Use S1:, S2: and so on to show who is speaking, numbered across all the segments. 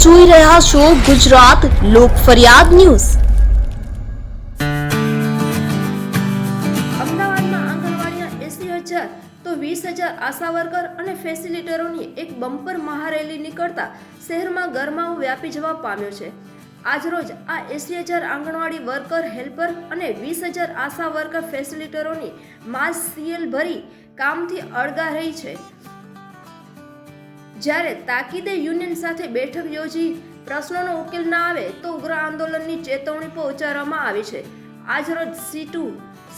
S1: જોઈ રહ્યા છો ગુજરાત લોક ફરિયાદ ન્યૂઝ.
S2: અમદાવાદમાં આંગણવાડીના એસી હજાર તો વીસ હજાર આશા વર્કર અને ફેસિલિટરોની એક બમ્પર મહારેલી નીકળતા શહેરમાં ગરમાવો વ્યાપી જવા પામ્યો છે. આજરોજ આ એસી હજાર આંગણવાડી વર્કર, હેલ્પર અને વીસ હજાર આશા વર્કર, ફેસિલિટરોની માસ સીએલ ભરી કામથી અળગા રહી છે. જ્યારે તાકીદે યુનિયન સાથે બેઠક યોજી પ્રશ્નોનો ઉકેલ ના આવે તો ઉગ્ર આંદોલનની ચેતવણી પહોંચાડવામાં આવી છે. આજરોજ સીટુ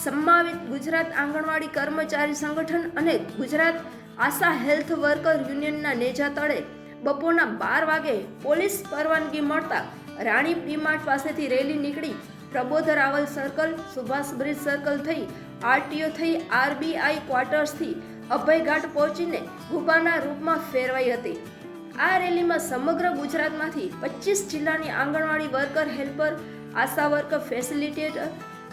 S2: સંમાવિત ગુજરાત આંગણવાડી કર્મચારી સંગઠન અને ગુજરાત આશા હેલ્થ વર્કર યુનિયનના નેજા તળે બપોરના બાર વાગે પોલીસ પરવાનગી મળતા રાણી ડીમાર્ટ પાસેથી રેલી નીકળી Prabodh Rawal circle, Subhash bridge circle થઈ આરટીઓ થઈ આરબીઆઈ ક્વાર્ટર્સથી અભયઘાટ પહોંચીને ગુફાના રૂપમાં ફેરવાઈ હતી. આ રેલીમાં સમગ્ર ગુજરાતમાંથી પચીસ જિલ્લાની anganwadi worker, helper, ASHA worker, facilitator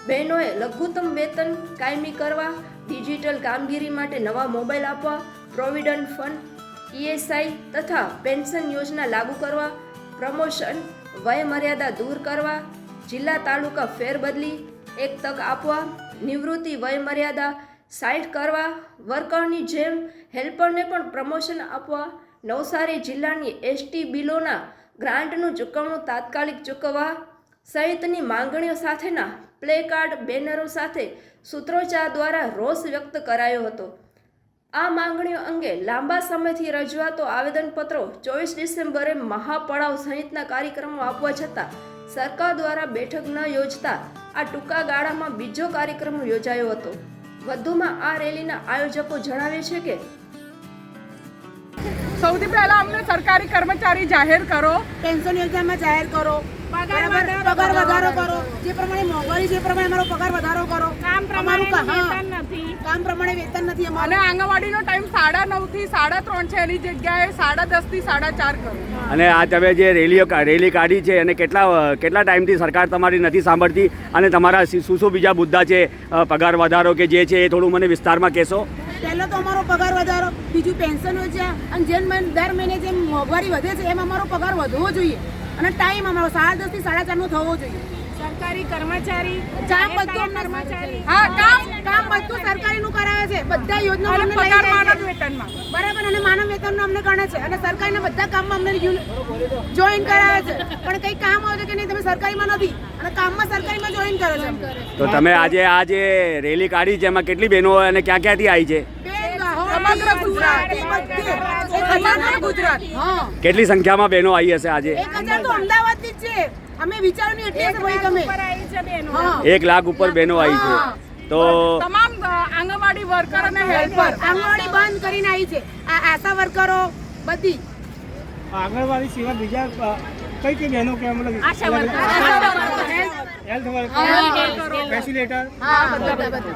S2: બહેનોએ લઘુત્તમ વેતન કાયમી કરવા, ડિજિટલ કામગીરી માટે નવા મોબાઈલ આપવા, પ્રોવિડન્ટ ફંડ ઈએસઆઈ તથા પેન્શન યોજના લાગુ કરવા, પ્રમોશન, વયમર્યાદા દૂર કરવા, જિલ્લા તાલુકા ફેરબદલી, એક તક આપવા, નિવૃત્તિ વય સાઈડ કરવા, વર્કરની જેમ હેલ્પરને પણ પ્રમોશન આપવા, નવસારી જિલ્લાની એસટી બિલોના ગ્રાન્ટનું ચૂકવણું તાત્કાલિક ચૂકવવા, સહિતની માંગણીઓ સાથેના પ્લે કાર્ડ બેનરો સાથે સૂત્રોચ્ચાર દ્વારા રોષ વ્યક્ત કરાયો હતો. આ માંગણીઓ અંગે લાંબા સમયથી રજૂઆતો આવેદનપત્રો ચોવીસ ડિસેમ્બરે મહાપડાવ સહિતના કાર્યક્રમો આપવા છતાં સરકાર દ્વારા બેઠક ન યોજતા આ ટૂંકા ગાળામાં બીજો કાર્યક્રમ યોજાયો હતો. વધુમાં આ રેલીના આયોજકો જણાવે છે કે
S3: સૌથી પહેલા અમને સરકારી કર્મચારી જાહેર કરો.
S4: પેન્શન યોજનામાં જાહેર કરો. પગાર વધારો કરો. જે પ્રમાણે મોંઘવારી છે એ પ્રમાણે અમારો પગાર વધારો કરો.
S3: કામ
S4: અમારું
S3: પ્રમાણે વેતન નથી.
S4: કામ પ્રમાણે વેતન નથી
S3: અને આંગણવાડીનો ટાઈમ સાડા નવથી સાડા ત્રણ છે. એની જગ્યાએ સાડા દસથી સાડા ચાર કરો.
S5: અને આ તમે જે રેલીઓ રેલી કાઢી છે અને કેટલા કેટલા ટાઈમથી સરકાર તમારી નથી સાંભળતી? અને તમારા શું શું બીજા મુદ્દા છે? પગાર વધારો કે જે છે એ થોડું મને વિસ્તારમાં કહેશો.
S4: પહેલો તો અમારો પગાર વધારો, બીજું પેન્શન યોજના અને જેમ દર મહિને જેમ મોંઘવારી વધે છે, એમ અમારો પગાર વધવો જોઈએ. અને ટાઈમ અમારો સાડા દસથી સાડા ચાર નો થવો જોઈએ.
S3: સરકારી કર્મચારી
S4: કામ બધું કર્મચારી.
S3: હા કામ
S4: કામ બધું સરકારીનું કરાવે છે. બધા યોજના
S3: અને
S4: અમને લઈ
S3: પગાર
S4: જાય
S3: માનવ. વેતનમાં.
S4: બરાબર અને માનવ વેતનનો અમને ગણે છે. અને સરકારના બધા કામમાં અમને જોઈન કરાવે છે. પણ કઈ કામ આવે છે કે નહીં તમે સરકારીમાં નથી. અને કામમાં સરકારીમાં જોઈન કરે છે.
S5: તો તમે આજે આ જે રેલી કાઢી છે એમાં કેટલી બહેનો અને ક્યાં ક્યાંથી આવી છે?
S3: સમગ્ર ગુજરાત.
S5: કેટલી સંખ્યામાં બહેનો આવી હશે આજે?
S4: એક હજાર તો અમદાવાદથી જ છે. અમે વિચાર્યું એટલે જ ભાઈ તમે.
S5: એક લાખ ઉપર બહેનો આવી છે. તો
S3: તમામ આંગણવાડી વર્કર અને હેલ્પર
S4: આંગણવાડી બંધ કરીને આવી છે. આ આશા વર્કરો બધી.
S6: આંગણવાડી સિવાય બીજા કઈ કઈ બહેનો કે મતલબ
S4: ASHA worker.
S6: Health worker. Facilitator
S4: હા બધા બધા.